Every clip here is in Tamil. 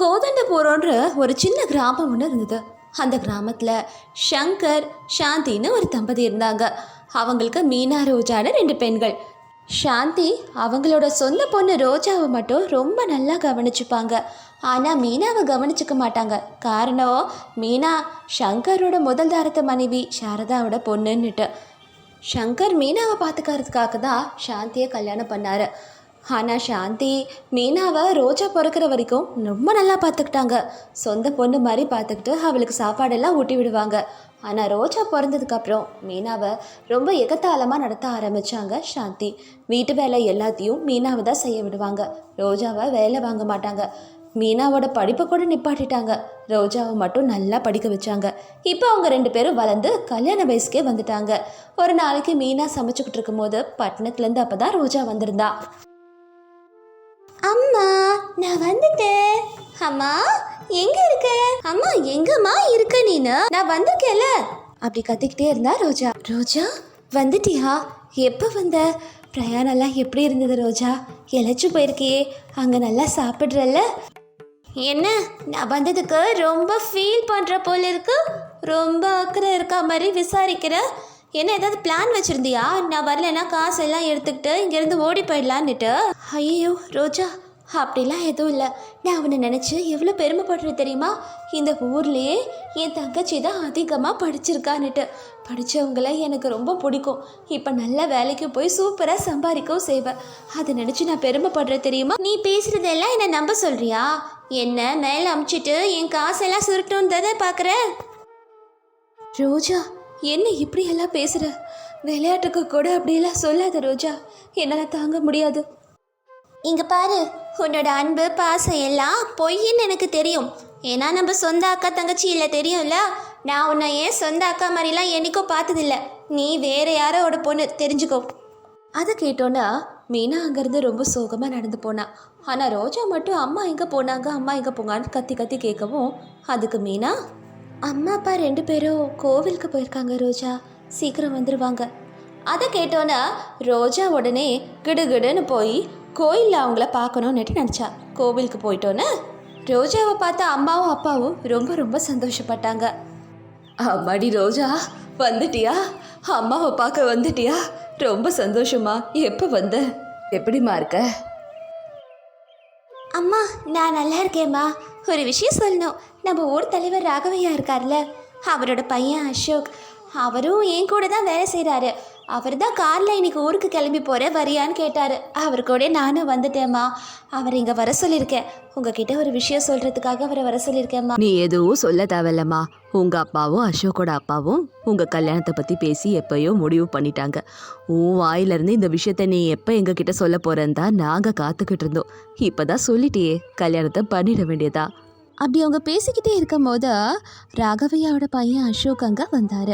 கோதண்டபுரம்ன்ற ஒரு சின்ன கிராமம் ஒன்று இருந்தது. அந்த கிராமத்தில் ஷங்கர் சாந்தின்னு ஒரு தம்பதி இருந்தாங்க. அவங்களுக்கு மீனா ரோஜான்னு ரெண்டு பெண்கள். சாந்தி அவங்களோட சொந்த பொண்ணு ரோஜாவை மட்டும் ரொம்ப நல்லா கவனிச்சுப்பாங்க. ஆனால் மீனாவை கவனிச்சுக்க மாட்டாங்க. காரணம் மீனா ஷங்கரோட முதல் தாரத்து மனைவி சாரதாவோட பொண்ணுன்னுட்டு. ஷங்கர் மீனாவை பார்த்துக்கறதுக்காக தான் சாந்தியை கல்யாணம் பண்ணார். ஆனால் சாந்தி மீனாவை ரோஜா பிறக்கிற வரைக்கும் ரொம்ப நல்லா பார்த்துக்கிட்டாங்க சொந்த பொண்ணு மாதிரி பார்த்துக்கிட்டு அவளுக்கு சாப்பாடெல்லாம் ஊட்டி விடுவாங்க. ஆனால் ரோஜா பிறந்ததுக்கப்புறம் மீனாவை ரொம்ப எகத்தாளமாக நடத்த ஆரம்பித்தாங்க சாந்தி. வீட்டு வேலை எல்லாத்தையும் மீனாவை தான் செய்ய விடுவாங்க. ரோஜாவை வேலை வாங்க மாட்டாங்க. மீனாவோட படிப்பை கூட நிப்பாட்டிட்டாங்க. ரோஜாவை மட்டும் நல்லா படிக்க வச்சாங்க. இப்போ அவங்க ரெண்டு பேரும் வளர்ந்து கல்யாண வயசுக்கே வந்துட்டாங்க. ஒரு நாளைக்கு மீனா சமைச்சுக்கிட்டு இருக்கும்போது பட்டணத்துலேருந்து அப்போ தான் ரோஜா வந்திருந்தா. அம்மா நான் வந்துட்டேன். அம்மா எங்க இருக்க? அம்மா எங்கம்மா இருக்க நீனு? நான் வந்திருக்கேல அப்படி கத்திக்கிட்டே இருந்தா ரோஜா. ரோஜா வந்துட்டியா? எப்போ வந்த? பிரயாணம்லாம் எப்படி இருந்தது ரோஜா? இழைச்சு போயிருக்கியே. அங்கே நல்லா சாப்பிட்றல்ல? என்ன? நான் வந்ததுக்கு ரொம்ப ஃபீல் பண்ணுற போல இருக்கு. ரொம்ப அக்கறை இருக்கா மாதிரி விசாரிக்கிற. என்ன ஏதாவது பிளான் வச்சுருந்தியா? நான் வரலைன்னா காசெல்லாம் எடுத்துக்கிட்டு இங்கேருந்து ஓடி போயிடலான்னுட்டு. ஐயோ ரோஜா. அப்படிலாம் எதுவும் இல்லை. நான் அவனை நினச்சி எவ்வளோ பெருமைப்படுறது தெரியுமா? இந்த ஊர்லேயே என் தங்கச்சி தான் அதிகமாக படிச்சிருக்கான்னுட்டு. படித்தவங்கள எனக்கு ரொம்ப பிடிக்கும். இப்போ நல்ல வேலைக்கு போய் சூப்பராக சம்பாதிக்கவும் செய்வேன். அதை நினச்சி நான் பெருமைப்படுற தெரியுமா? நீ பேசுகிறதெல்லாம் என்னை நம்ப சொல்கிறியா என்ன மேலே அமுச்சிட்டு என் காசெல்லாம் சுருட்டணுன்றதை பார்க்குற ரோஜா என்ன இப்படியெல்லாம் பேசுகிற விளையாட்டுக்கு கூட அப்படியெல்லாம் சொல்லாத ரோஜா. என்னால் தாங்க முடியாது. இங்கே பாரு உன்னோட அன்பு பாசம் எல்லாம் பொய்ன்னு எனக்கு தெரியும். ஏன்னா நம்ம சொந்த அக்கா தங்கச்சி இல்லை தெரியும்ல? நான் உன்னை ஏன் சொந்த அக்கா மாதிரிலாம் என்னைக்கும் பார்த்ததில்ல. நீ வேற யாரோட பொண்ணு? தெரிஞ்சுக்கோ. அதை கேட்டோன்னா மீனா அங்கேருந்து ரொம்ப சோகமாக நடந்து போனா. ஆனால் ரோஜா மட்டும் அம்மா எங்கே போனாங்க அம்மா எங்கே போங்கன்னு கத்தி கத்தி கேட்கவும் அதுக்கு மீனா அம்மா அப்பா ரெண்டு பேரும் கோவிலுக்கு போயிருக்காங்க ரோஜா. சீக்கிரம் வந்துடுவாங்க அதை கேட்டோன்னா ரோஜா உடனே கிடுகிடுன்னு போய் கோயிலில் அவங்கள பார்க்கணுன்னுட்டு நினச்சா. கோவிலுக்கு போயிட்டோன்னே ரோஜாவை பார்த்த அம்மாவும் அப்பாவும் ரொம்ப ரொம்ப சந்தோஷப்பட்டாங்க. அம்மாடி ரோஜா வந்துட்டியா? அம்மாவை பார்க்க வந்துட்டியா? ரொம்ப சந்தோஷமா எப்போ வந்த? எப்படிம்மா இருக்க? அம்மா நான் நல்லா இருக்கேம்மா. ஒரு விஷயம் சொல்லணும். நம்ம ஊர் தலைவர் ராகவையா இருக்கார்ல. அவரோட பையன் அசோக். அவரும் என் கூட தான் வேலை செய்கிறாரு அவர் தான் காரில் இன்னைக்கு ஊருக்கு கிளம்பி போகிற வரியான்னு கேட்டார். அவர் கூட நானும் வந்துட்டேம்மா. அவர் இங்கே வர சொல்லியிருக்கேன். உங்ககிட்ட ஒரு விஷயம் சொல்கிறதுக்காக அவரை வர சொல்லியிருக்கேம்மா. நீ எதுவும் சொல்ல தேவையில்லம்மா. உங்கள் அப்பாவும் அசோக்கோட அப்பாவும் உங்கள் கல்யாணத்தை பற்றி பேசி எப்பயோ முடிவு பண்ணிட்டாங்க. உன் வாயிலிருந்து இந்த விஷயத்த நீ எப்போ எங்ககிட்ட சொல்ல போகிறேன்னு தான் நாங்கள் காத்துக்கிட்டு இருந்தோம். இப்போ தான் சொல்லிட்டியே கல்யாணத்தை பண்ணிட வேண்டியதா? அப்படி அவங்க பேசிக்கிட்டே இருக்கும்போது ராகவையாவோட பையன் அசோக் அங்கே வந்தார்.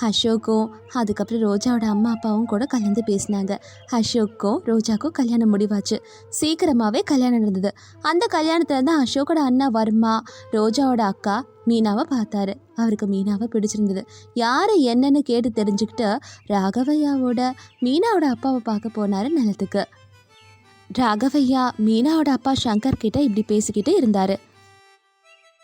அசோக்கும் அதுக்கப்புறம் ரோஜாவோட அம்மா அப்பாவும் கூட கலந்து பேசினாங்க. அசோக்கும் ரோஜாக்கும் கல்யாணம் முடிவாச்சு. சீக்கிரமாகவே கல்யாணம் நடந்தது. அந்த கல்யாணத்தில் தான் அசோக்கோட அண்ணா வர்மா ரோஜாவோட அக்கா மீனாவை பார்த்தாரு. அவருக்கு மீனாவை பிடிச்சிருந்தது. யார் என்னன்னு கேட்டு தெரிஞ்சுக்கிட்டு ராகவையாவோட மீனாவோட அப்பாவை பார்க்க போனார் நிலத்துக்கு. ராகவையா மீனாவோட அப்பா சங்கர் கிட்ட இப்படி பேசிக்கிட்டு இருந்தாரு.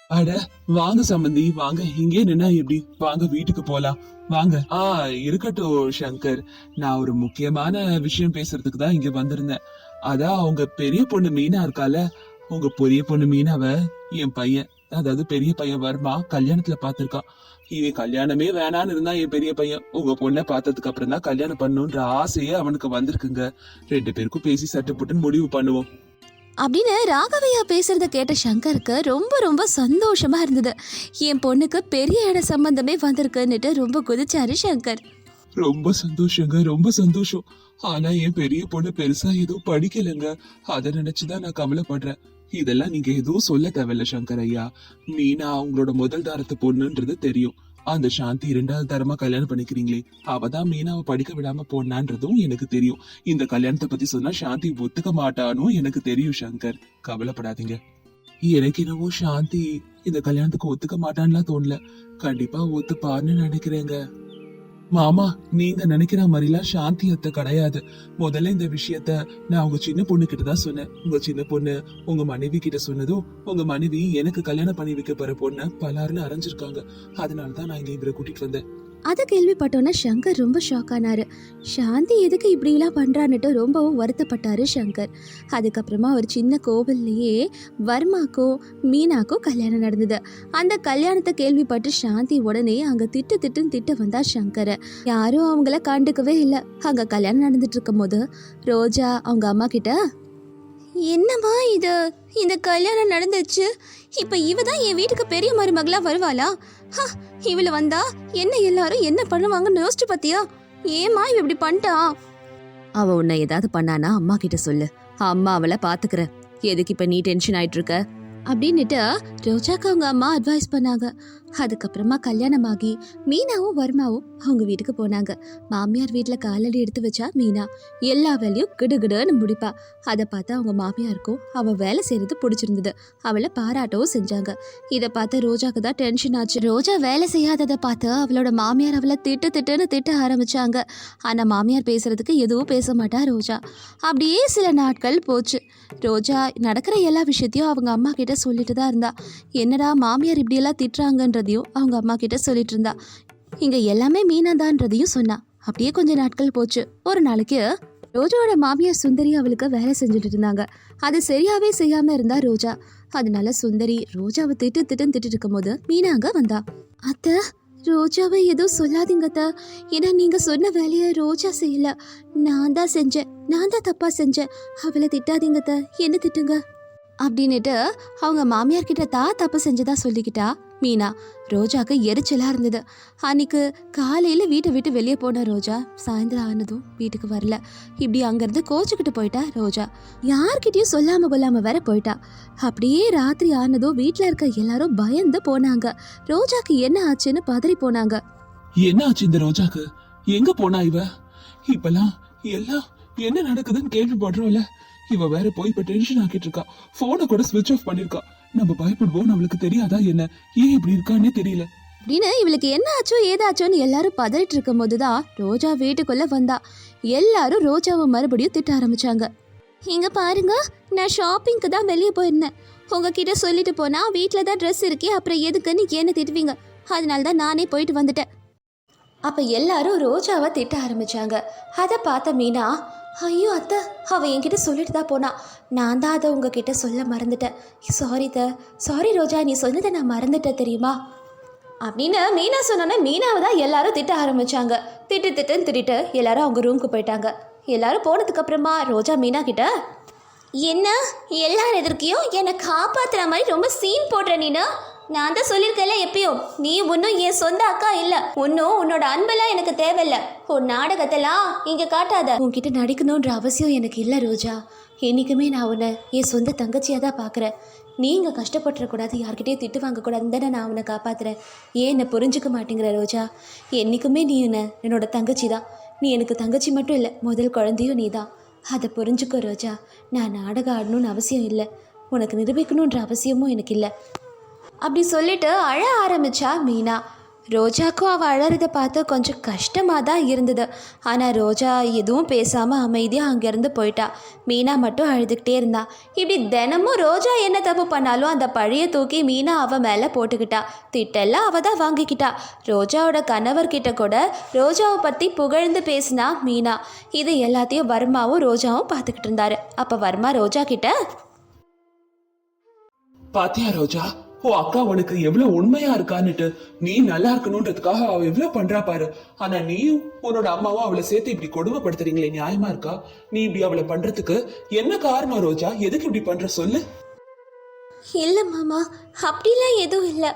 அட வாங்க சம்பந்தி வாங்க. இங்கே நின்னா எப்படி? வாங்க வீட்டுக்கு போலாம். வாங்க. ஆ இருக்கட்டும் சங்கர். நான் ஒரு முக்கியமான விஷயம் பேசுறதுக்கு தான் இங்க வந்திருந்தேன். அதான் உங்க பெரிய பொண்ணு மீனா இருக்கால. உங்க பெரிய பொண்ணு மீனாவ என் பையன் அதாவது பெரிய பையன் வர்மா? கல்யாணத்துல பாத்திருக்கான் இவன் கல்யாணமே வேணான்னு இருந்தா என் பெரிய பையன். உங்க பொண்ணை பார்த்ததுக்கு அப்புறம் தான் கல்யாணம் பண்ணுன்ற ஆசையே அவனுக்கு வந்திருக்குங்க. ரெண்டு பேருக்கும் பேசி சட்டு புட்டுன்னு முடிவு பண்ணுவோம். அப்படின்னு ராகவையா பேசுறத கேட்ட சங்கருக்கு ரொம்ப ரொம்ப சந்தோஷமா இருந்தது. என் பொண்ணுக்கு பெரிய இட சம்பந்தமே வந்திருக்குன்னுட்டு ரொம்ப குதிச்சாரு சங்கர். ரொம்ப சந்தோஷங்க ரொம்ப சந்தோஷம். ஆனா என் பெரிய பொண்ணு பெருசா எதுவும் படிக்கலைங்க. அதை நினைச்சுதான் நான் கவலைப்படுறேன். இதெல்லாம் நீங்க எதுவும் சொல்ல தேவையில்ல சங்கர் ஐயா. மீனா அவங்களோட முதல் தாரத்து பொண்ணுன்றது தெரியும். அந்த சாந்தி இரண்டாவது தரமா கல்யாணம் பண்ணிக்கிறீங்களே. அவதான் மீனாவை படிக்க விடாம போனான்றதும் எனக்கு தெரியும். இந்த கல்யாணத்தை பத்தி சொன்னா சாந்தி ஒத்துக்க மாட்டானும் எனக்கு தெரியும் சங்கர். கவலைப்படாதீங்க. எனக்கு என்னவோ சாந்தி இந்த கல்யாணத்துக்கு ஒத்துக்க மாட்டான்லாம் தோணல. கண்டிப்பா ஒத்துப்பான்னு நினைக்கிறேங்க. மாமா நீங்க நினைக்கிற மாதிரிலாம் சாந்தி அத்தை கிடையாது. முதல்ல இந்த விஷயத்த நான் உங்க சின்ன பொண்ணு கிட்ட தான் சொன்னேன். உங்க சின்ன பொண்ணு உங்க மனைவி கிட்ட சொன்னதும் உங்க மனைவி எனக்கு கல்யாணம் பண்ணி வைக்க போற பொண்ணை பலாருன்னு அரைஞ்சிருக்காங்க. அதனால தான் நான் இங்க இவரை கூட்டிட்டு வந்தேன். அதை கேள்விப்பட்டோன்னே சங்கர் ரொம்ப ஷாக் ஆனார். சாந்தி எதுக்கு இப்படிலாம் பண்ணுறான்னுட்டு ரொம்பவும் வருத்தப்பட்டார் சங்கர். அதுக்கப்புறமா ஒரு சின்ன கோவில்லையே வர்மாக்கும் மீனாக்கும் கல்யாணம் நடந்தது. அந்த கல்யாணத்தை கேள்விப்பட்டு சாந்தி உடனே அங்கே திட்டு திட்டுன்னு திட்ட வந்தா சங்கர். யாரும் அவங்கள கண்டுக்கவே இல்லை. அங்கே கல்யாணம் நடந்துட்டு இருக்கும் போது ரோஜா அவங்க அம்மா கிட்ட என்னம்மா இது? இந்த கல்யாணம் நடந்துச்சு. இப்போ இவ தான் என் வீட்டுக்கு பெரிய மருமகளா வருவாளா? ஹா இவள வந்தா என்ன எல்லாரும் என்ன பண்ணுவாங்கன்னு யோசிச்சு பாத்தியா? ஏமா இவ இப்படி பண்ணிட்டா? அவ உன்னை ஏதாவது பண்ணானா? அம்மா கிட்ட சொல்லு. அம்மா அவளை பாத்துக்கிற எதுக்கு இப்ப நீ டென்ஷன் ஆயிட்டு இருக்க? அப்படின்னுட்டு ரோஜாக்கு அவங்க அம்மா அட்வைஸ் பண்ணாங்க. அதுக்கப்புறமா கல்யாணமாகி மீனாவும் வர்மாவும் அவங்க வீட்டுக்கு போனாங்க. மாமியார் வீட்டில் காலடி எடுத்து வச்சா மீனா. எல்லா வேலையும் கிடுகிடுன்னு முடிப்பா. அதை பார்த்து அவங்க மாமியாருக்கும் அவள் வேலை செய்கிறது பிடிச்சிருந்தது. அவளை பாராட்டவும் செஞ்சாங்க. இதை பார்த்து ரோஜாக்கு தான் டென்ஷன் ஆச்சு. ரோஜா வேலை செய்யாததை பார்த்து அவளோட மாமியார் அவளை திட்டு திட்டுன்னு திட்ட ஆரம்பிச்சாங்க. ஆனால் மாமியார் பேசுகிறதுக்கு எதுவும் பேச மாட்டா ரோஜா. அப்படியே சில நாட்கள் போச்சு. ரோஜா நடக்கிற எல்லா விஷயத்தையும் அவங்க அம்மா கிட்ட சொல்லிட்டு தான் இருந்தா. என்னடா மாமியார் இப்படியெல்லாம் திட்டுறாங்கன்றதையும் அவங்க அம்மா கிட்ட சொல்லிட்டு இருந்தா. இங்க எல்லாமே மீனாதான்றதையும் சொன்னா. அப்படியே கொஞ்ச நாட்கள் போச்சு. ஒரு நாளைக்கு ரோஜாவோட மாமியார் சுந்தரி அவளுக்கு வேலை செஞ்சுட்டு இருந்தாங்க. அது சரியாவே செய்யாம இருந்தா ரோஜா. அதனால சுந்தரி ரோஜாவை திட்டு திட்டுன்னு திட்டு இருக்கும்போது மீனா அங்க வந்தா. அத்தை ரோஜாவை எதுவும் சொல்லாதீங்கத்தா. ஏன்னா நீங்கள் சொன்ன வேலையை ரோஜா செய்யல. நான் தான் செஞ்சேன். நான் தான் தப்பாக செஞ்சேன். அவளை திட்டாதீங்கத்தா. என்ன திட்டுங்க? அப்படின்னுட்டு அவங்க மாமியார் கிட்ட தான் தப்பு செஞ்சதா சொல்லிக்கிட்டா மீனா. ரோஜாக்கு எரிச்சலா இருந்தது. அன்னைக்கு காலையில வீட்டை விட்டு வெளியே போன ரோஜா சாயந்தரம் ஆனதும் வீட்டுக்கு வரல. இப்படி அங்கிருந்து கோச்சுக்கிட்டு போயிட்டா ரோஜா. யார்கிட்டயும் சொல்லாம கொல்லாமல் வேற போயிட்டா. அப்படியே ராத்திரி ஆனதும் வீட்டில் இருக்க எல்லாரும் பயந்து போனாங்க. ரோஜாக்கு என்ன ஆச்சுன்னு பதறி போனாங்க. என்ன ஆச்சு இந்த ரோஜாக்கு? எங்க போனா இவ? இப்பெல்லாம் எல்லாம் என்ன நடக்குதுன்னு கேள்விப்படுறோம்ல. இவ வேற போய் இப்ப டென்ஷன் ஆக்கிட்டு இருக்கா போனை கூட ஸ்விட்ச் ஆஃப் பண்ணிருக்கா. நம்ம பயப்படுவோம் நம்மளுக்கு தெரியாதா என்ன? ஏன் இப்படி இருக்கான்னே தெரியல. அப்படின்னு இவளுக்கு என்ன ஆச்சோ ஏதாச்சோன்னு எல்லாரும் பதறிட்டு இருக்கும் போதுதான் ரோஜா வீட்டுக்குள்ள வந்தா. எல்லாரும் ரோஜாவை மறுபடியும் திட்ட ஆரம்பிச்சாங்க. இங்க பாருங்க நான் ஷாப்பிங்க்கு தான் வெளியே போயிருந்தேன். உங்ககிட்ட சொல்லிட்டு போனா வீட்டில் தான் ட்ரெஸ் இருக்கே அப்புறம் எதுக்குன்னு என்ன திட்டுவீங்க? அதனால தான் நானே போயிட்டு வந்துட்டேன். அப்போ எல்லாரும் ரோஜாவை திட்ட ஆரம்பிச்சாங்க. அதை பார்த்த மீனா ஐயோ அத்தை அவள் என்கிட்ட சொல்லிட்டு தான் போனா. நான் தான் அதை உங்ககிட்ட சொல்ல மறந்துட்டேன். சாரி த சாரி ரோஜா நீ சொன்னதை நான் மறந்துட்டேன் தெரியுமா? அப்படின்னு மீனா சொன்னோன்னே மீனாவை தான் எல்லாரும் திட்ட ஆரம்பிச்சாங்க. திட்டு திட்டுன்னு திட்டிட்டு எல்லாரும் அவங்க ரூமுக்கு போயிட்டாங்க. எல்லாரும் போனதுக்கு அப்புறமா ரோஜா மீனா கிட்ட என்ன? எல்லார் எதிர்க்கையும் என்னை காப்பாத்துற மாதிரி ரொம்ப சீன் போடுற நீனா? நான் தான் சொல்லியிருக்கல எப்பயோ. நீ ஒன்றும் என் சொந்த அக்கா இல்லை. ஒன்றும் உன்னோட அன்பெல்லாம் எனக்கு தேவையில்ல. உன் நாடகத்தெல்லாம் இங்கே காட்டாத. உன்கிட்ட நடிக்கணுன்ற அவசியம் எனக்கு இல்லை ரோஜா. என்றைக்குமே நான் உன்னை என் சொந்த தங்கச்சியாக தான் பார்க்குறேன் நீங்கள் கஷ்டப்பட்டுறக்கூடாது யார்கிட்டயும் திட்டு வாங்கக்கூடாதுன்னு தானே நான் உன்னை காப்பாற்றுறேன் ஏன் என்னை புரிஞ்சுக்க மாட்டேங்கிற ரோஜா? என்றைக்குமே நீ என்ன என்னோட தங்கச்சி தான். நீ எனக்கு தங்கச்சி மட்டும் இல்லை முதல் குழந்தையும் நீ தான். அதை புரிஞ்சுக்கோ ரோஜா. நான் நாடகம் ஆடணும்னு அவசியம் இல்லை. உனக்கு நிரூபிக்கணுன்ற அவசியமும் எனக்கு இல்லை. அப்படி சொல்லிட்டு அழ ஆரம்பிச்சா மீனா. ரோஜாக்கும் அவள் அழறதை பார்த்து கொஞ்சம் கஷ்டமாக தான் இருந்தது. ஆனால் ரோஜா எதுவும் பேசாமல் அமைதியாக அங்கேருந்து போயிட்டா. மீனா மட்டும் அழுதுகிட்டே இருந்தா. இப்படி தினமும் ரோஜா என்ன தப்பு பண்ணாலும் அந்த பழைய தூக்கி மீனா அவள் மேலே போட்டுக்கிட்டா. திட்டெல்லாம் அவள் தான் வாங்கிக்கிட்டா. ரோஜாவோட கணவர்கிட்ட கூட ரோஜாவை பற்றி புகழ்ந்து பேசினா மீனா. இது எல்லாத்தையும் வர்மாவும் ரோஜாவும் பார்த்துக்கிட்டு இருந்தாரு. அப்போ வர்மா ரோஜா கிட்ட பாத்தியா ரோஜா? ஓ அக்கா உனக்கு எவ்வளவு உண்மையா இருக்கான்னுட்டு நீ நல்லா இருக்கணும்ன்றதுக்காக அவ எவ்வளவு பண்றா பாரு. ஆனா நீயும் உன்னோட அம்மாவும் அவளை சேர்த்து இப்படி கொடுமைப்படுத்துறீங்களே நியாயமா இருக்கா? நீ இப்படி அவளை பண்றதுக்கு என்ன காரணம் ரோஜா? எதுக்கு இப்படி பண்ற சொல்லு. இல்ல மாமா அப்படிலாம் எதுவும் இல்லை.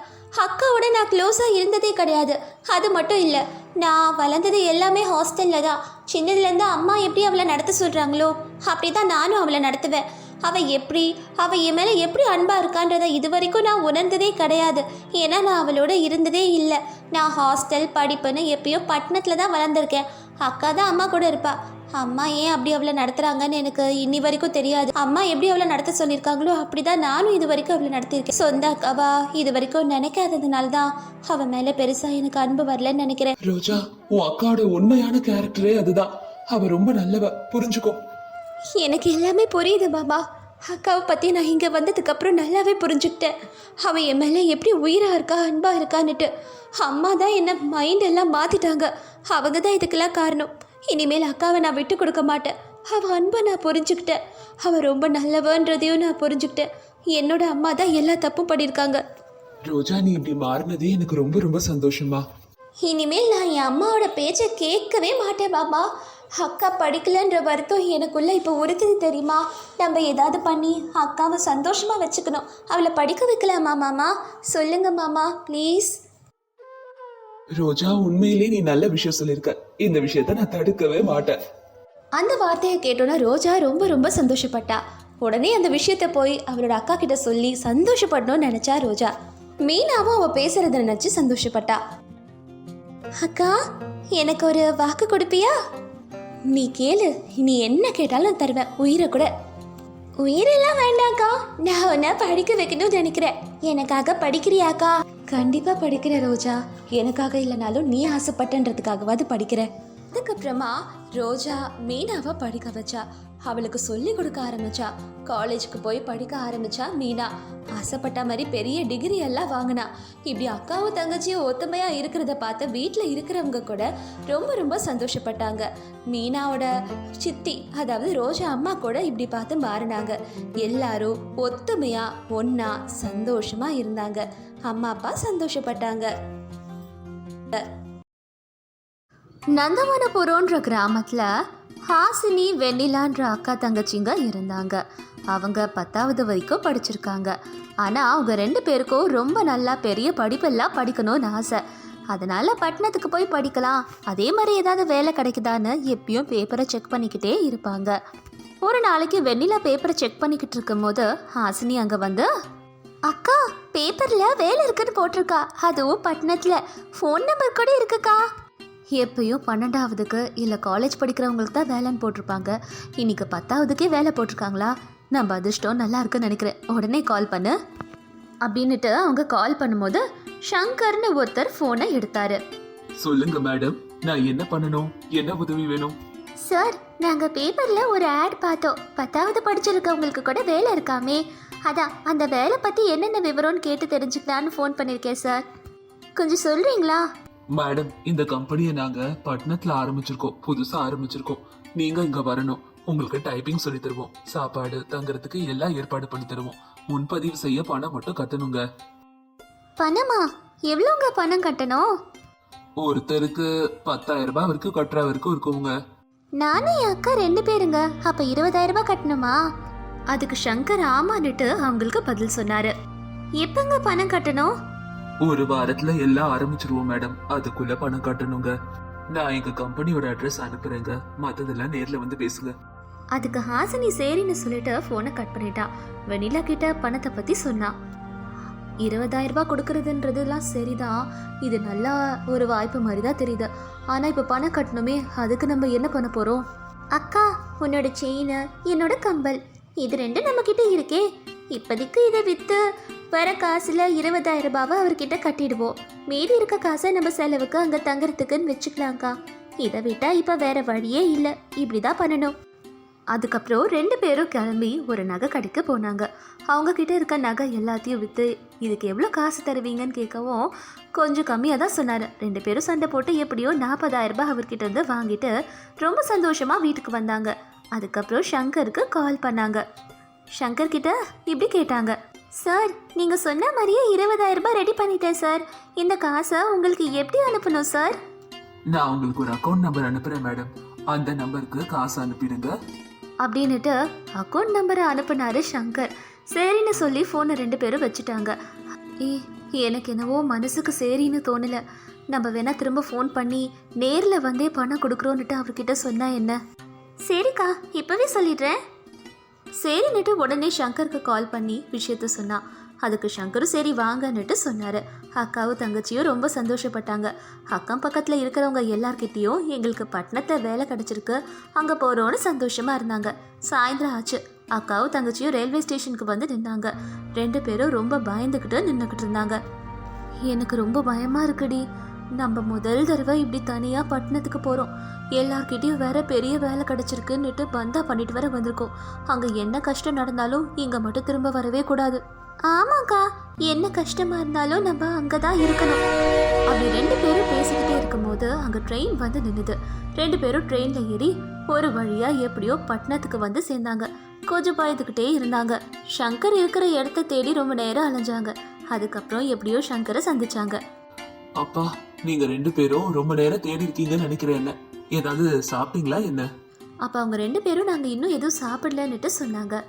அக்காவோட நான் க்ளோஸாக இருந்ததே கிடையாது. அது மட்டும் இல்லை நான் வளர்ந்தது எல்லாமே ஹாஸ்டலில் தான். சின்னதுலேருந்து அம்மா எப்படி அவளை நடத்த சொல்கிறாங்களோ அப்படி தான் நானும் அவளை நடத்துவேன். அவள் எப்படி அவள் என் மேலே எப்படி அன்பாக இருக்கான்றதை இது வரைக்கும் நான் உணர்ந்ததே கிடையாது. ஏன்னா நான் அவளோட இருந்ததே இல்லை. நான் ஹாஸ்டல் படிப்புன்னு எப்பயோ பட்டணத்தில் தான் வளர்ந்துருக்கேன். அக்கா தான் அம்மா கூட இருப்பா. அம்மா ஏன் அப்படி அவளை நடத்துகிறாங்கன்னு எனக்கு இன்னி வரைக்கும் தெரியாது. அம்மா எப்படி அவளை நடத்த சொல்லியிருக்காங்களோ அப்படி தான் நானும் இது வரைக்கும் அவளை நடத்தியிருக்கேன். சொந்த அக்காவா? இது வரைக்கும் நினைக்காததுனால தான் அவன் மேலே பெருசாக எனக்கு அன்பு வரலன்னு நினைக்கிறேன். ரோஜா உன் அக்காவோட உண்மையான கேரக்டரே அதுதான். அவ ரொம்ப நல்லவ. புரிஞ்சுக்கோ. எனக்கு எல்லாமே புரியுது பாபா அக்காவை பற்றி நான் இங்கே வந்ததுக்கப்புறம் நல்லாவே புரிஞ்சுக்கிட்டேன். அவள் என் மேலே எப்படி உயிராக இருக்கா அன்பாக இருக்கான்னுட்டு. அம்மா தான் என்ன மைண்ட் எல்லாம் மாற்றிட்டாங்க அவங்க தான் இதுக்கெல்லாம் காரணம். இனிமேல் அக்காவை நான் விட்டு கொடுக்க மாட்டேன். அவள் அன்பை நான் புரிஞ்சுக்கிட்டேன். அவள் ரொம்ப நல்லவன்றதையும் நான் புரிஞ்சுக்கிட்டேன். என்னோட அம்மா தான் எல்லா தப்பும் பண்ணியிருக்காங்க. ரோஜா நீ இப்படி மாறினதே எனக்கு ரொம்ப ரொம்ப சந்தோஷமா இனிமேல் நான் என் அம்மாவோட பேச்சை கேட்கவே மாட்டேன் பாபா அக்கா படிக்கலன்ற வருத்தம் எனக்குள்ள இப்போ உறுத்துது தெரியுமா? நம்ம ஏதாவது பண்ணி அக்காவை சந்தோஷமா வச்சுக்கணும். அவளை படிக்க வைக்கலாமா மாமா? சொல்லுங்க மாமா ப்ளீஸ் ரோஜா உண்மையிலே நீ நல்ல விஷயம் சொல்லியிருக்க. இந்த விஷயத்த நான் தடுக்கவே மாட்டேன். அந்த வார்த்தையை கேட்டோன்னா ரோஜா ரொம்ப ரொம்ப சந்தோஷப்பட்டா. உடனே அந்த விஷயத்த போய் அவளோட அக்கா கிட்ட சொல்லி சந்தோஷப்படணும்னு நினைச்சா ரோஜா. மீனாவும் அவ பேசுறத நினைச்சு சந்தோஷப்பட்டா. அக்கா எனக்கு ஒரு வாக்கு கொடுப்பியா? நீ கேளு நீ என்ன கேட்டாலும் தருவேன் உயிரை கூட. உயிரெல்லாம் வேண்டாம்க்கா. நான் உன்னை படிக்க வைக்கணும்னு நினைக்கிறேன். எனக்காக படிக்கிறியாக்கா? கண்டிப்பா படிக்கிறேன் ரோஜா. எனக்காக இல்லைனாலும் நீ ஆசைப்பட்டன்றதுக்காகவாது படிக்கிறேன். அதுக்கப்புறமா ரோஜா மீனாவை படிக்க வச்சா. அவளுக்கு சொல்லி கொடுக்க ஆரம்பிச்சா. காலேஜுக்கு போய் படிக்க ஆரம்பிச்சா மீனா. ஆசைப்பட்ட மாதிரி பெரிய டிகிரி எல்லாம் வாங்கினா. இப்படி அக்காவும் தங்கச்சியும் ஒத்துமையா இருக்கிறத பார்த்து வீட்டில் இருக்கிறவங்க கூட ரொம்ப ரொம்ப சந்தோஷப்பட்டாங்க. மீனாவோட சித்தி அதாவது ரோஜா அம்மா கூட இப்படி பார்த்து மாறினாங்க. எல்லாரும் ஒத்துமையா ஒன்னா சந்தோஷமா இருந்தாங்க. அம்மா அப்பா சந்தோஷப்பட்டாங்க. நந்தவனபுரம்ன்ற கிராமத்தில் ஹாசினி வெண்ணிலான்ற அக்கா தங்கச்சிங்க இருந்தாங்க. அவங்க பத்தாவது வரைக்கும் படிச்சிருக்காங்க. ஆனால் அவங்க ரெண்டு பேருக்கும் ரொம்ப நல்லா பெரிய படிப்பெல்லாம் படிக்கணும்னு ஆசை. அதனால் பட்டணத்துக்கு போய் படிக்கலாம். அதே மாதிரி ஏதாவது வேலை கிடைக்குதான்னு எப்பயும் பேப்பரை செக் பண்ணிக்கிட்டே இருப்பாங்க. ஒரு நாளைக்கு வெண்ணிலா பேப்பரை செக் பண்ணிக்கிட்டு இருக்கும்போது ஹாசினி அங்கே வந்து அக்கா பேப்பரில் வேலை இருக்குன்னு போட்டிருக்கா. அதுவும் பட்டணத்தில். ஃபோன் நம்பர் கூட இருக்குக்கா. எப்பயும் பன்னெண்டாவதுக்கு இல்லை காலேஜ் படிக்கிறவங்களுக்கு தான் வேலைன்னு போட்டிருப்பாங்க. இன்னைக்கு பத்தாவதுக்கே வேலை போட்டிருக்காங்களா? நம்ம அதிர்ஷ்டம் நல்லா இருக்குன்னு நினைக்கிறேன். உடனே கால் பண்ணு. அப்படின்னுட்டு அவங்க கால் பண்ணும்போது ஷங்கர்னு ஒருத்தர் ஃபோனை எடுத்தாரு. சொல்லுங்க மேடம் நான் என்ன பண்ணணும்? என்ன உதவி வேணும்? சார் நாங்கள் பேப்பரில் ஒரு ஆட் பார்த்தோம். பத்தாவது படிச்சிருக்கவங்களுக்கு கூட வேலை இருக்காமே. அதான் அந்த வேலை பற்றி என்னென்ன விவரம்னு கேட்டு தெரிஞ்சுக்கலான்னு ஃபோன் பண்ணியிருக்கேன் சார் கொஞ்சம் சொல்கிறீங்களா மேடம் இந்த கம்பெனியை நாங்க பட்டணத்துல ஆரம்பிச்சிருக்கோம். புதுசா ஆரம்பிச்சிருக்கோம். நீங்க இங்க வரணும். உங்களுக்கு டைப்பிங் சொல்லி தருவோம். சாப்பாடு தங்குறதுக்கு எல்லாம் ஏற்பாடு பண்ணி தருவோம். முன்பதிவு செய்ய பணம் மட்டும் கட்டணுங்க. பணமா? எவ்வளோங்க பணம் கட்டணும்? ஒருத்தருக்கு பத்தாயிரம் ரூபாய் வரைக்கும் கட்டுற வரைக்கும் இருக்குங்க. நானும் என் அக்கா ரெண்டு பேருங்க. அப்ப இருபதாயிரம் ரூபாய் கட்டணுமா? அதுக்கு சங்கர் ஆமான்னுட்டு அவங்களுக்கு பதில் சொன்னாரு. எப்பங்க பணம் கட்டணும்? ஒரு வாரத்துல எல்லாம் ஆரம்பிச்சிருவோம் மேடம். அதுக்குள்ள பணம் கட்டணுங்க. நான் எங்க கம்பெனியோட அட்ரஸ் அனுப்புறேங்க. மத்ததெல்லாம் நேர்ல வந்து பேசுங்க. அதுக்கு ஹாசினி சரின்னு சொல்லிட்டு ஃபோனை கட் பண்ணிட்டா. வெண்ணிலா கிட்ட பணத்தை பத்தி சொன்னா. இருபதாயிரம் ரூபாய் கொடுக்கறதுன்றதுலாம் சரிதான். இது நல்லா ஒரு வாய்ப்பு மாதிரி தான் தெரியுது. ஆனா இப்ப பணம் கட்டணுமே அதுக்கு நம்ம என்ன பண்ண போறோம்? அக்கா உன்னோட செயின் என்னோட கம்பல். இது ரெண்டும் நம்ம கிட்ட இருக்கே. இப்போதைக்கு இதை வித்து வர காசில் இருபதாயிரம் ரூபாவை அவர்கிட்ட கட்டிடுவோம். மீதி இருக்க காசை நம்ம செலவுக்கு அங்கே தங்குறதுக்குன்னு வச்சுக்கலாம்க்கா. இதை விட்டால் இப்போ வேற வழியே இல்லை. இப்படிதான் பண்ணணும். அதுக்கப்புறம் ரெண்டு பேரும் கிளம்பி ஒரு நகை கடைக்கு போனாங்க. அவங்க கிட்ட இருக்க நகை எல்லாத்தையும் விற்று இதுக்கு எவ்வளோ காசு தருவீங்கன்னு கேட்கவும் கொஞ்சம் கம்மியாக தான் சொன்னார். ரெண்டு பேரும் சண்டை போட்டு எப்படியோ நாற்பதாயிரம் ரூபாய் அவர்கிட்ட இருந்து வாங்கிட்டு ரொம்ப சந்தோஷமாக வீட்டுக்கு வந்தாங்க. அதுக்கப்புறம் ஷங்கருக்கு கால் பண்ணாங்க. ஷங்கர் கிட்ட இப்படி கேட்டாங்க. சார் நீங்கள் சொன்ன மாதிரியே இருபதாயிரம் ரூபாய் ரெடி பண்ணிட்டேன் சார். இந்த காசை உங்களுக்கு எப்படி அனுப்பணும் சார்? நான் உங்களுக்கு ஒரு அக்கௌண்ட் நம்பர் அனுப்புறேன் மேடம் அந்த நம்பருக்கு காசு அனுப்பிடுங்க. அப்படின்னுட்டு அக்கௌண்ட் நம்பரை அனுப்புனாரு சங்கர். சரின்னு சொல்லி ஃபோனை ரெண்டு பேரும் வச்சுட்டாங்க. ஏ எனக்கு என்னவோ மனசுக்கு சரின்னு தோணல. நம்ம வேணா திரும்ப ஃபோன் பண்ணி நேரில் வந்தே பணம் கொடுக்குறோன்னுட்டு அவர்கிட்ட சொன்னா என்ன? சரிக்கா இப்போவே சொல்லிடுறேன். சரின்னுட்டு உடனே சங்கருக்கு கால் பண்ணி விஷயத்த சொன்னான் அதுக்கு சங்கரும் சரி வாங்கன்னுட்டு சொன்னார். அக்காவும் தங்கச்சியும் ரொம்ப சந்தோஷப்பட்டாங்க. அக்கம் பக்கத்தில் இருக்கிறவங்க எல்லார்கிட்டேயும் எங்களுக்கு பட்டணத்தில் வேலை கிடச்சிருக்கு. அங்கே போகிறோன்னு சந்தோஷமாக இருந்தாங்க. சாயந்தரம் ஆச்சு. அக்காவும் தங்கச்சியும் ரயில்வே ஸ்டேஷனுக்கு வந்து நின்னாங்க. ரெண்டு பேரும் ரொம்ப பயந்துக்கிட்டு நின்றுக்கிட்டு இருந்தாங்க. எனக்கு ரொம்ப பயமாக இருக்குடி. நம்ம முதல் தடவை இப்படி தனியாக பட்டணத்துக்கு போகிறோம் எல்லார்கிட்டயும் வேற பெரிய வேலை கிடச்சிருக்குன்னுட்டு பந்தா பண்ணிட்டு வர வந்திருக்கோம். அங்கே என்ன கஷ்டம் நடந்தாலும் இங்கே மட்டும் திரும்ப வரவே கூடாது. ஆமாக்கா என்ன கஷ்டமா இருந்தாலும் நம்ம அங்கே தான் இருக்கணும். அப்படி ரெண்டு பேரும் பேசிக்கிட்டே இருக்கும்போது அங்கே ட்ரெயின் வந்து நின்றுது ரெண்டு பேரும் ட்ரெயினில் ஏறி ஒரு வழியாக எப்படியோ பட்டணத்துக்கு வந்து சேர்ந்தாங்க. கொஞ்சம் பயந்துக்கிட்டே இருந்தாங்க. சங்கர் இருக்கிற இடத்த தேடி ரொம்ப நேரம் அலைஞ்சாங்க. அதுக்கப்புறம் எப்படியோ சங்கரை சந்திச்சாங்க. அப்பா நீங்க ரெண்டு பேரும் ரொம்ப நேரம் தேடி இருக்கீங்கன்னு நினைக்கிறேன் என்ன? ஏதாவது சாப்பிட்டீங்களா என்ன? அப்போ அவங்க ரெண்டு பேரும் நாங்கள் இன்னும் எதுவும் சாப்பிடலன்னுட்டு சொன்னாங்க.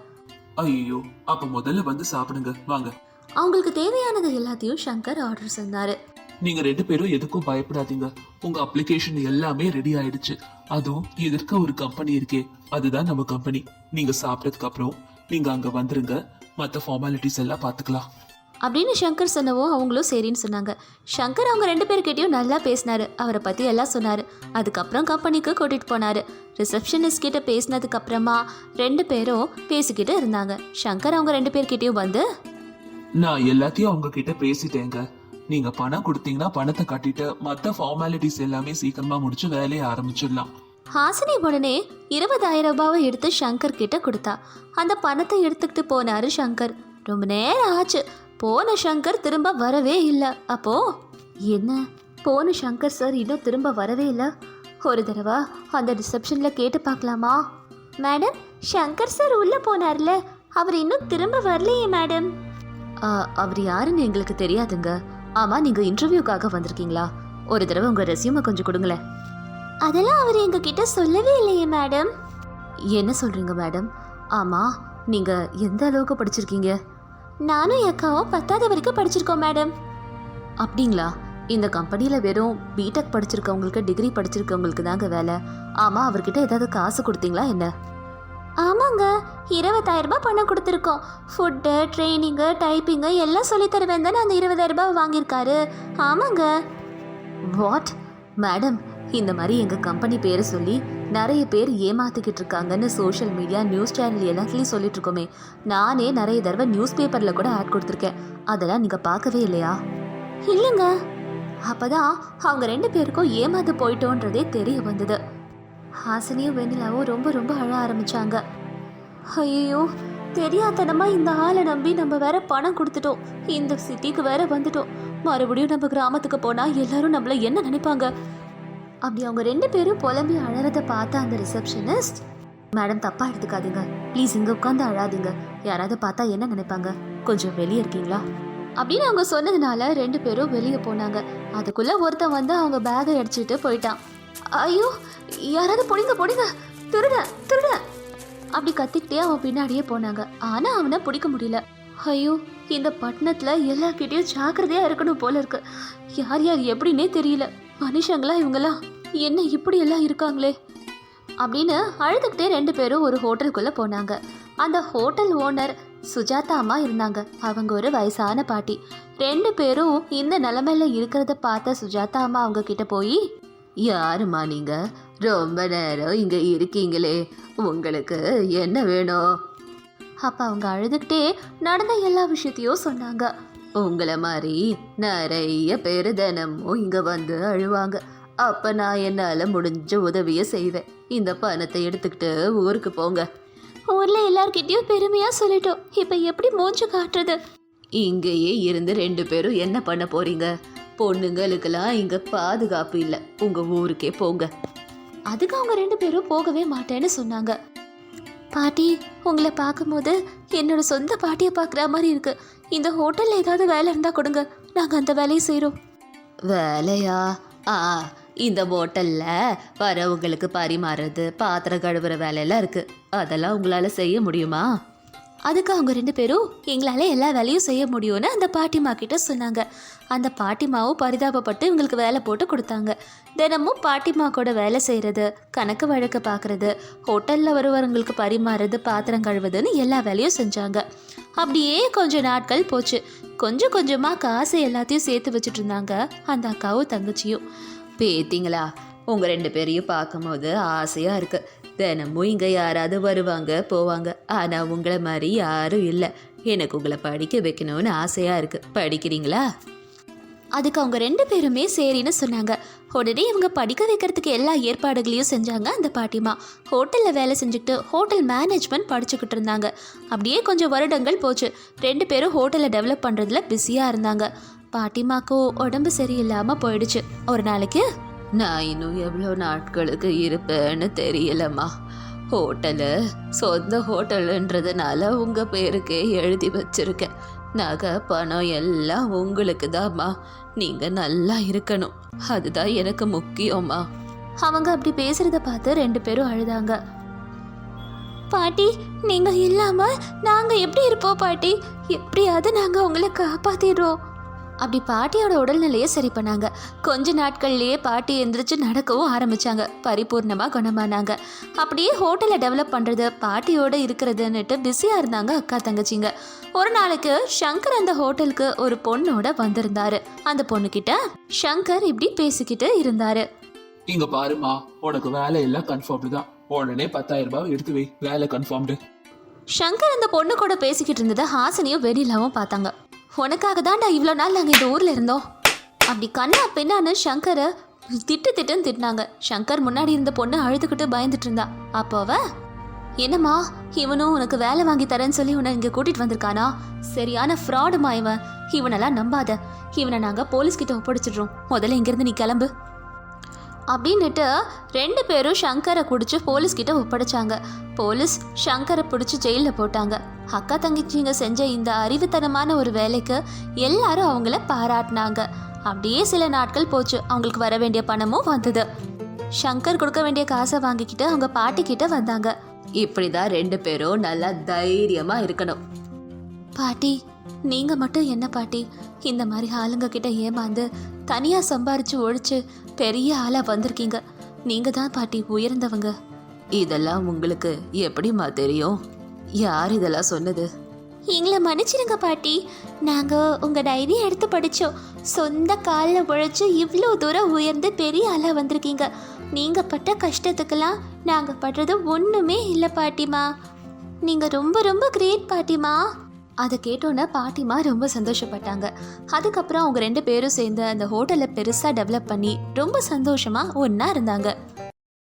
ஐயோ அப்ப முதல்ல வந்து சாப்பிடுங்க வாங்க. அவங்களுக்கு தேவையானது எல்லாத்தையும் சங்கர் ஆர்டர் சொன்னாரு. நீங்க ரெண்டு பேரும் எதுக்கும் பயப்படாதீங்க. உங்க அப்ளிகேஷன் எல்லாமே ரெடி ஆயிடுச்சு. அதுவும் எதிர்க்க ஒரு கம்பெனி இருக்கே அதுதான் நம்ம கம்பெனி நீங்க சாப்பிட்டதுக்கு அப்புறம் நீங்க அங்க வந்துருங்க. மத்த ஃபார்மாலிட்டிஸ் எல்லாம் பாத்துக்கலாம் அப்படின்னு சங்கர் சொன்னவோ அவங்களும் சரின்னு சொன்னாங்க. சங்கர் அவங்க ரெண்டு பேர்கிட்டயும் நல்லா பேசினாரு. அவரை பற்றி எல்லாம் சொன்னார். அதுக்கப்புறம் கம்பெனிக்கு கூட்டிகிட்டு போனார். ரிசப்ஷனிஸ்ட் கிட்ட பேசினதுக்கு அப்புறமா ரெண்டு பேரும் பேசிக்கிட்டு இருந்தாங்க. சங்கர் அவங்க ரெண்டு பேர்கிட்டயும் வந்து நான் எல்லாத்தையும் அவங்க கிட்ட பேசிட்டேங்க. நீங்க பணம் கொடுத்தீங்கன்னா பணத்தை கட்டிட்டு மத்த ஃபார்மாலிட்டிஸ் எல்லாமே சீக்கிரமா முடிச்சு வேலையை ஆரம்பிச்சிடலாம். ஹாசினி உடனே இருபதாயிரம் ரூபாவை எடுத்து சங்கர் கிட்ட கொடுத்தா. அந்த பணத்தை எடுத்துக்கிட்டு போனாரு சங்கர். ரொம்ப நேரம் ஆச்சு. போன சங்கர் திரும்ப வரவே இல்லை. அப்போ? என்ன? போன சங்கர் சார் இன்னும் திரும்ப வரவே இல்லை. ஒரு தடவை அந்த ரிசப்ஷனில் கேட்டு பார்க்கலாமா? மேடம் சங்கர் சார் உள்ளே போனார்ல. அவர் இன்னும் திரும்ப வரலையே மேடம் அவர் யாருன்னு எங்களுக்கு தெரியாதுங்க. ஆமாம் நீங்கள் இன்டர்வியூக்காக வந்திருக்கீங்களா? ஒரு தடவை உங்கள் ரெஸ்யூமை கொஞ்சம் கொடுங்களேன். அதெல்லாம் அவர் எங்ககிட்ட சொல்லவே இல்லையே மேடம் என்ன சொல்கிறீங்க மேடம் ஆமாம் நீங்கள் எந்த அளவுக்கு படிச்சிருக்கீங்க? நானும் என் அக்காவும் பத்தாவது வரைக்கும் படிச்சிருக்கோம் மேடம் அப்படிங்களா? இந்த கம்பெனியில் வெறும் பிடெக் படிச்சிருக்கவங்களுக்கு டிகிரி படிச்சிருக்கவங்களுக்கு தாங்க வேலை. ஆமாம் அவர்கிட்ட ஏதாவது காசு கொடுத்தீங்களா என்ன? ஆமாங்க. இருபதாயிரம் ரூபாய் பணம் கொடுத்துருக்கோம். ஃபுட்டு ட்ரைனிங்கு டைப்பிங்கு எல்லாம் சொல்லித் தருவேன் தானே அந்த இருபதாயிரம் ரூபாய் வாங்கியிருக்காரு. ஆமாங்க. வாட் மேடம் இந்த மாதிரி எங்கள் கம்பெனி பேரை சொல்லி நிறைய பேர் ஏமாத்திக்கிட்டு இருக்காங்கன்னு சோஷியல் மீடியா நியூஸ் சேனல் எல்லாத்துலேயும் சொல்லிட்டு இருக்கோமே. நானே நிறைய தடவை நியூஸ் பேப்பரில் கூட ஆட் கொடுத்துருக்கேன். அதெல்லாம் நீங்கள் பார்க்கவே இல்லையா? இல்லைங்க. அப்போதான் அவங்க ரெண்டு பேருக்கும் ஏமாந்து போயிட்டோன்றதே தெரிய வந்தது. ஹாசனியும் வெண்ணிலாவும் ரொம்ப ரொம்ப அழ ஆரம்பிச்சாங்க. ஐயோ தெரியாதனமா இந்த ஆளை நம்பி நம்ம வேற பணம் கொடுத்துட்டோம். இந்த சிட்டிக்கு வேற வந்துட்டோம். மறுபடியும் நம்ம கிராமத்துக்கு போனால் எல்லாரும் நம்மள என்ன நினைப்பாங்க? அப்படி அவங்க ரெண்டு பேரும் புலம்பி அழறத பார்த்த அந்த ரிசப்ஷனிஸ்ட் மேடம் தப்பா எடுத்துக்காதீங்க. ப்ளீஸ் இங்க உட்காந்து அழாதீங்க. யாராவது பார்த்தா என்ன நினைப்பாங்க? கொஞ்சம் வெளியே இருக்கீங்களா? அப்படின்னு அவங்க சொன்னதுனால ரெண்டு பேரும் வெளியே போனாங்க. அதுக்குள்ள ஒருத்தன் வந்து அவங்க பேகை அடிச்சுட்டு போயிட்டான். ஐயோ யாராவது பிடிங்க பிடிங்க. திருட திருட. அப்படி கத்திக்கிட்டே அவன் பின்னாடியே போனாங்க. ஆனா அவனை பிடிக்க முடியல. ஐயோ இந்த பட்டணத்துல எல்லார்கிட்டயும் ஜாக்கிரதையா இருக்கணும் போல இருக்கு. யார் யார் எப்படின்னே தெரியல. மனுஷங்களா இவங்கெல்லாம்? என்ன இப்படி எல்லாம் இருக்காங்களே? அப்படின்னு அழுதுகிட்டே ரெண்டு பேரும் ஒரு ஹோட்டலுக்குள்ளே போனாங்க. அந்த ஹோட்டல் ஓனர் சுஜாதா அம்மா இருந்தாங்க. அவங்க ஒரு வயசான பாட்டி. ரெண்டு பேரும் இந்த நிலமையில இருக்கிறத பார்த்த சுஜாதா அம்மா அவங்க கிட்ட போய் யாருமா நீங்க? ரொம்ப நேரம் இங்க இருக்கீங்களே. உங்களுக்கு என்ன வேணும்? அப்ப அவங்க அழுதுகிட்டே நடந்த எல்லா விஷயத்தையும் சொன்னாங்க. உங்களை மாதிரி நிறைய பேர் தினமும் இங்க வந்து அழுவாங்க. அப்ப நான் என்னால முடிஞ்ச உதவியை செய்வேன். இந்த பணத்தை எடுத்துக்கிட்டு ஊருக்கு போங்க. ஊர்ல எல்லார்கிட்டயும் பெருமையா சொல்லிட்டோம். இப்ப எப்படி மூஞ்சு காட்டுறது? இங்கேயே இருந்து ரெண்டு பேரும் என்ன பண்ண போறீங்க? பொண்ணுங்களுக்கெல்லாம் இங்க பாதுகாப்பு இல்லை. உங்க ஊருக்கே போங்க. அதுக்கு அவங்க ரெண்டு பேரும் போகவே மாட்டேன்னு சொன்னாங்க. பாட்டி உங்களை பார்க்கும்போது என்னோட சொந்த பாட்டியை பார்க்குற மாதிரி இருக்கு. இந்த ஹோட்டலில் ஏதாவது வேலை இருந்தால் கொடுங்க. நாங்கள் அந்த வேலையை செய்கிறோம் வேலையா? ஆ இந்த ஹோட்டலில் வரவங்களுக்கு பரிமாறுறது பாத்திரம் கழுவுற வேலையெல்லாம் இருக்குது அதெல்லாம் உங்களால் செய்ய முடியுமா? அதுக்கு அவங்க ரெண்டு பேரும் எங்களால் எல்லா வேலையும் செய்ய முடியும்னு அந்த பாட்டிமா கிட்ட சொன்னாங்க. அந்த பாட்டிமாவும் பரிதாபப்பட்டு இவங்களுக்கு வேலை போட்டு கொடுத்தாங்க. தினமும் பாட்டிமா கூட வேலை செய்கிறது கணக்கு வழக்கு பார்க்குறது ஹோட்டலில் வருவவங்களுக்கு பரிமாறுறது பாத்திரம் கழுவுதுன்னு எல்லா வேலையும் செஞ்சாங்க. அப்படியே கொஞ்சம் நாட்கள் போச்சு. கொஞ்சம் கொஞ்சமாக காசு எல்லாத்தையும் சேர்த்து வச்சுட்டு இருந்தாங்க அந்த அக்காவும் தங்கச்சியும். பேத்திங்களா உங்கள் ரெண்டு பேரையும் பார்க்கும்போது ஆசையாக இருக்குது தினமும் இங்கே யாராவது வருவாங்க போவாங்க. ஆனா உங்களை மாதிரி யாரும் இல்லை. எனக்கு உங்களை படிக்க வைக்கணும்னு ஆசையா இருக்கு. படிக்கிறீங்களா? அதுக்கு அவங்க ரெண்டு பேருமே சரின்னு சொன்னாங்க. உடனே இவங்க படிக்க வைக்கிறதுக்கு எல்லா ஏற்பாடுகளையும் செஞ்சாங்க அந்த பாட்டிமா. ஹோட்டலில் வேலை செஞ்சுக்கிட்டு ஹோட்டல் மேனேஜ்மெண்ட் படிச்சுக்கிட்டு இருந்தாங்க. அப்படியே கொஞ்சம் வருடங்கள் போச்சு. ரெண்டு பேரும் ஹோட்டலை டெவலப் பண்ணுறதுல பிஸியாக இருந்தாங்க. பாட்டிமாக்கும் உடம்பு சரியில்லாமல் போயிடுச்சு. ஒரு நாளைக்கு? நான் இன்னும் எவ்வளோ நாட்களுக்கு இருப்பேன்னு தெரியலம்மா. ஹோட்டலு. சொந்த ஹோட்டலுன்றதுனால உங்கள் பேருக்கே எழுதி வச்சிருக்கேன். நகை பணம் எல்லாம் உங்களுக்கு தாம்மா நீங்கள் நல்லா இருக்கணும். அதுதான் எனக்கு முக்கியம்மா. அவங்க அப்படி பேசுறத பார்த்து ரெண்டு பேரும் அழுதாங்க. பாட்டி நீங்கள் இல்லாமல் நாங்கள் எப்படி இருப்போம் பாட்டி? எப்படியாவது நாங்கள் உங்களை காப்பாற்றிடுறோம் அப்படி பாட்டியோட உடல்நிலையை சரி பண்ணாங்க. கொஞ்ச நாட்கள்லயே பாட்டி எந்திரிச்சு நடக்கவும் ஆரம்பிச்சாங்க. பரிபூர்ணமா குணமானாங்க. அப்படியே ஹோட்டலை டெவலப் பண்றது பாட்டியோட இருக்கிறதுன்னுட்டு பிஸியா இருந்தாங்க அக்கா தங்கச்சிங்க. ஒரு நாளைக்கு சங்கர் அந்த ஹோட்டலுக்கு ஒரு பொண்ணோட வந்திருந்தாரு. அந்த பொண்ணுகிட்ட சங்கர் இப்படி பேசிக்கிட்டு இருந்தாரு. இங்க பாருமா உனக்கு வேலை எல்லாம் கன்ஃபார்ம்டு தான். உடனே பத்தாயிரம் ரூபாய் எடுத்து வை. வேலை கன்ஃபார்ம்டு சங்கர் அந்த பொண்ணு கூட பேசிக்கிட்டு இருந்ததை ஹாசினியும் வெண்ணிலாவும் பார்த்தாங்க. உனக்காக தான்டா இவ்வளோ நாள் நாங்கள் இந்த ஊரில் இருந்தோம். அப்படி கண்ணா பெண்ணான்னு சங்கரை திட்டு திட்டுன்னு திட்டினாங்க. சங்கர் முன்னாடி இருந்த பொண்ணு அழுதுகிட்டு பயந்துட்டு இருந்தா. அப்போ அவ என்னம்மா இவனும் உனக்கு வேலை வாங்கி தரேன்னு சொல்லி உன்னை இங்கே கூட்டிட்டு வந்திருக்கானா? சரியான ஃப்ராடுமா இவன். இவனெல்லாம் நம்பாத. இவனை நாங்கள் போலீஸ்கிட்ட ஒப்படைச்சிடுறோம். முதல்ல இங்கேருந்து நீ கிளம்பு. அப்படின்னுட்டு ரெண்டு பேரும் சங்கரை குடிச்சு போலீஸ் கிட்ட ஒப்படைச்சாங்க. போலீஸ் சங்கரை பிடிச்சி ஜெயிலில் போட்டாங்க. அக்கா தங்கச்சிங்க செஞ்ச இந்த அறிவுத்தனமான ஒரு வேலைக்கு எல்லாரும் அவங்கள பாராட்டினாங்க. அப்படியே சில நாட்கள் போச்சு. அவங்களுக்கு வர வேண்டிய பணமும் வந்தது. சங்கர் கொடுக்க வேண்டிய காசை வாங்கிக்கிட்டு அவங்க பாட்டி கிட்ட வந்தாங்க. இப்படிதான் ரெண்டு பேரும் நல்லா தைரியமா இருக்கணும். பாட்டி நீங்க மட்டும் என்ன பாட்டி? இந்த மாதிரி ஆளுங்க கிட்ட ஏமாந்து தனியா சம்பாரிச்சு ஒழிச்சு பெரிய ஆளாக வந்திருக்கீங்க. நீங்கள் தான் பாட்டி உயர்ந்தவங்க. இதெல்லாம் உங்களுக்கு எப்படிம்மா தெரியும்? யார் இதெல்லாம் சொன்னது? எங்களை மன்னிச்சிடுங்க பாட்டி. நாங்கள் உங்கள் டைரி எடுத்து படித்தோம் சொந்த காலில் உழைச்சி இவ்வளோ தூரம் உயர்ந்து பெரிய ஆளாக வந்திருக்கீங்க. நீங்கள் பட்ட கஷ்டத்துக்கெல்லாம் நாங்கள் படுறது ஒன்றுமே இல்லை பாட்டிமா நீங்கள் ரொம்ப ரொம்ப கிரேட் பாட்டிமா அதை கேட்டோன்னே பாட்டிமா ரொம்ப சந்தோஷப்பட்டாங்க. அதுக்கப்புறம் அவங்க ரெண்டு பேரும் சேர்ந்து அந்த ஹோட்டலை பெருசாக டெவலப் பண்ணி ரொம்ப சந்தோஷமாக ஒன்றா இருந்தாங்க.